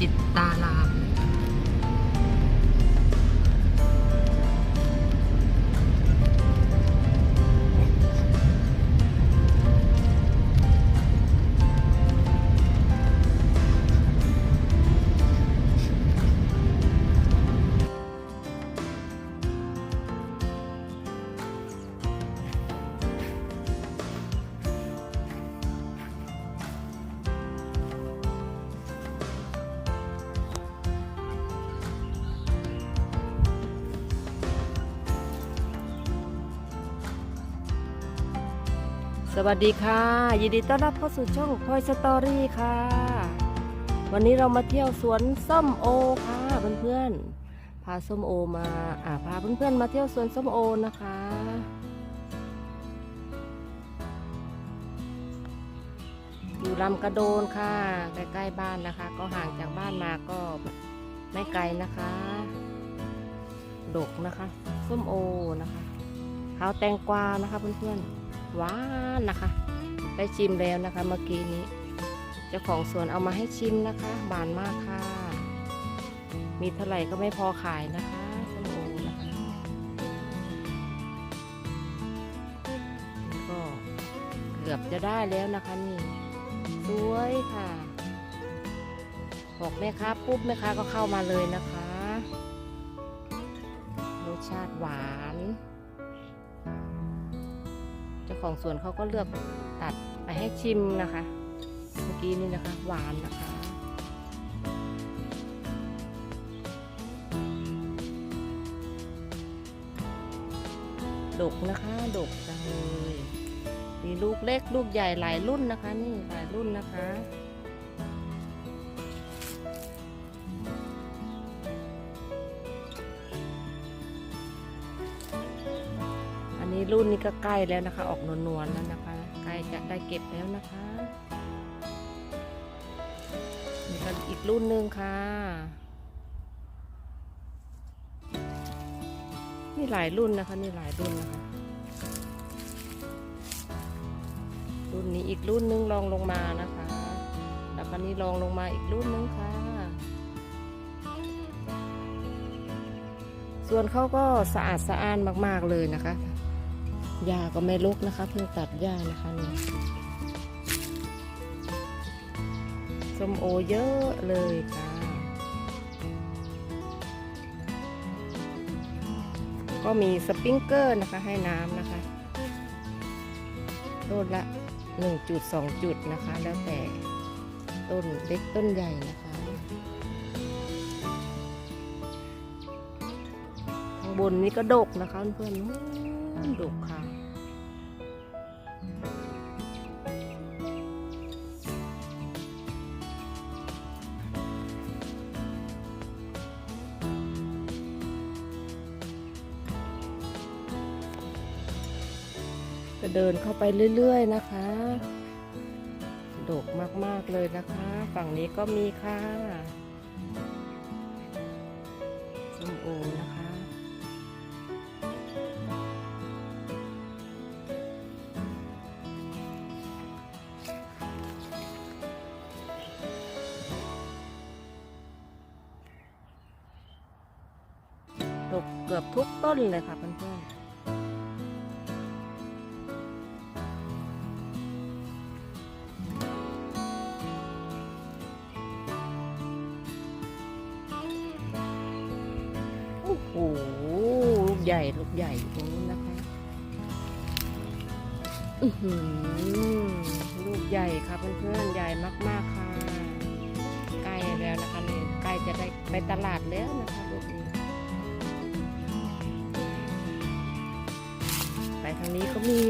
จิตตาราม วัสดีค่ะ ยินดีต้อนรับเข้าสู่ช่องพลอยสตอรี่ค่ะ วันนี้เรามาเที่ยวสวนส้มโอค่ะเพื่อนๆพาส้มโอมาอ่าพาเพื่อนๆมาเที่ยวสวนส้มโอนะคะ อยู่ลำกระโดนค่ะ ใกล้ๆบ้านนะคะ ก็ห่างจากบ้านมาก็ไม่ไกลนะคะ ดกนะคะ ส้มโอนะคะขาวแตงกวานะคะเพื่อนๆ หวานนะคะ ได้ชิมแล้วนะคะเมื่อกี้นี้เจ้าของสวนเอามาให้ชิมนะคะหวานมากค่ะ มีเท่าไหร่ก็ไม่พอขายนะคะส้มโอนะคะ ก็เกือบจะได้แล้วนะคะนี่สวยค่ะบอกแม่ค้าปุ๊บแม่ค้าก็เข้ามาเลยนะคะ รสชาติหวาน ของสวนเขาก็เลือกตัดไปให้ชิมนะคะ เมื่อกี้นี่นะคะหวานนะคะ ดกนะคะดกจังเลยมีลูกเล็กลูกใหญ่หลายรุ่นนะคะ นี่หลายรุ่นนะคะ รุ่นนี้ก็ใกล้แล้วนะคะ ออกนวลๆแล้วนะคะ ใกล้จะได้เก็บแล้วนะคะนี่ก็อีกรุ่นหนึ่งค่ะ นี่หลายรุ่นนะคะ นี่หลายรุ่นนะคะ รุ่นนี้อีกรุ่นหนึงลองลงมานะคะ แล้วก็นี่ลองลงมาอีกรุ่นหนึงค่ะส่วนเขาก็สะอาดสะอ้านมาก ๆ เลยนะคะ หญ้าก็ไม่รกนะคะ เพิ่งตัดหญ้านะคะนี่ส้มโอเยอะเลยค่ะ ก็มีสปริงเกอร์นะคะ ให้น้ำนะคะต้นละ 1 จุด 2 จุดนะคะ แล้วแต่ต้นเล็กต้นใหญ่นะคะ ข้างบนนี้ก็ดกนะคะเพื่อนๆดกค่ะ ก็เดินเข้าไปเรื่อยๆนะคะ โดกมากๆเลยนะคะ ฝั่งนี้ก็มีค่ะส้มโอนะคะ ดกเกือบทุกต้นเลยค่ะเพื่อนๆ ใหญ่ลูกใหญ่อยู่ตรงนู้นนะคะอือหือลูกใหญ่ค่ะเพื่อนๆใหญ่มากๆค่ะใกล้แล้วนะคะนี่ใกล้จะได้ไปตลาดแล้วนะคะลูกนี้ไปทางนี้ก็มี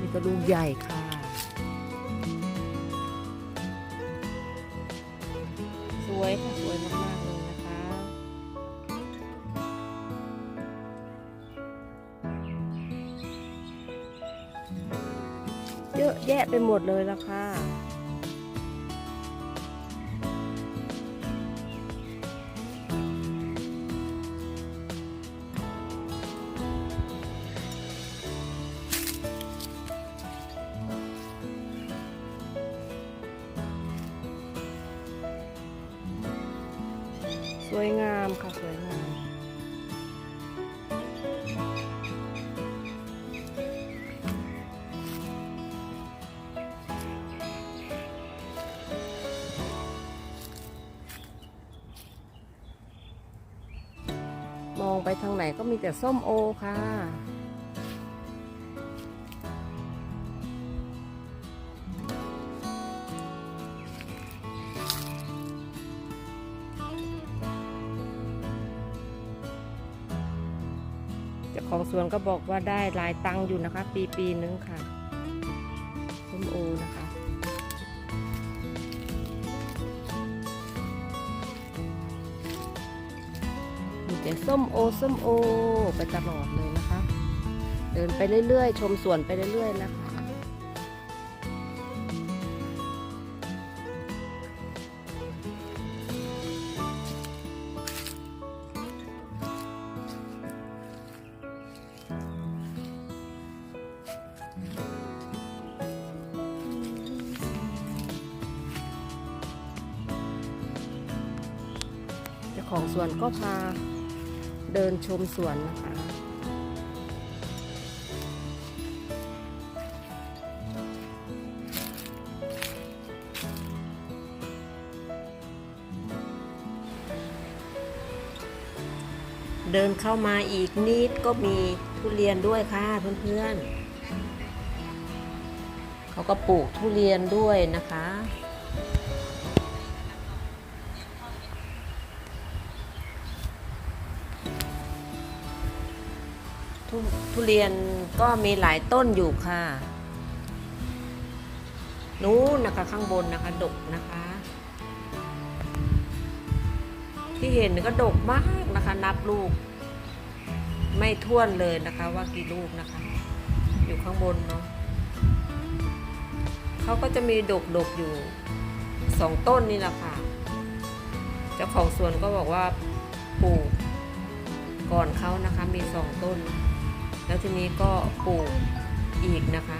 มีกระดูกใหญ่ค่ะสวยค่ะสวยมากๆ แยะไปหมดเลยละค่ะสวยงามค่ะสวยงาม มองไปทางไหนก็มีแต่ส้มโอค่ะ เจ้าของสวนก็บอกว่าได้หลายตังค์อยู่นะคะ ปีปีนึงค่ะ ส้มโอนะคะ แต่ส้มโอส้มโอไปตลอดเลยนะคะ เดินไปเรื่อยๆ ชมสวนไปเรื่อยๆนะคะเจ้าของสวนก็พา เดินชมสวนนะคะเดินเข้ามาอีกนิดก็มีทุเรียนด้วยค่ะเพื่อนๆ เขาก็ปลูกทุเรียนด้วยนะคะ ทุทุเรียนก็มีหลายต้นอยู่ค่ะนู้นนะคะข้างบนนะคะดกนะคะ ที่เห็นก็ดกมากนะคะ นับลูก ไม่ท้วนเลยนะคะ ว่ากี่ลูกนะคะ อยู่ข้างบนเนาะเขาก็จะมีดกดกอยู่สองต้นนี่แหละค่ะ เจ้าของสวนก็บอกว่าปลูกก่อนเขานะคะมีสองต้น แล้วทีนี้ก็ปลูกอีกนะคะ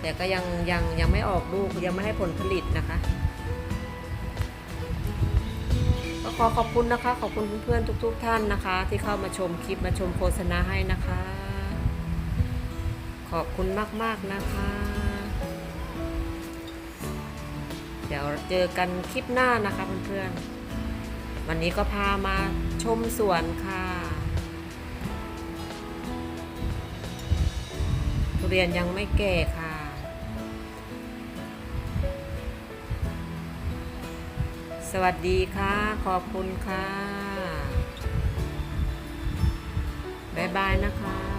แต่ก็ยังยังยังไม่ออกลูกยังไม่ให้ผลผลิตนะคะก็ขอขอบคุณนะคะ ขอบคุณเพื่อนๆทุก ๆ ท่านนะคะ ที่เข้ามาชมคลิปมาชมโฆษณาให้นะคะ ขอบคุณมากๆนะคะ เดี๋ยวเจอกันคลิปหน้านะคะเพื่อนๆวันนี้ก็พามาชมสวนค่ะ ทุเรียนยังไม่แก่ค่ะ สวัสดีค่ะ ขอบคุณค่ะ บ๊ายบายนะคะ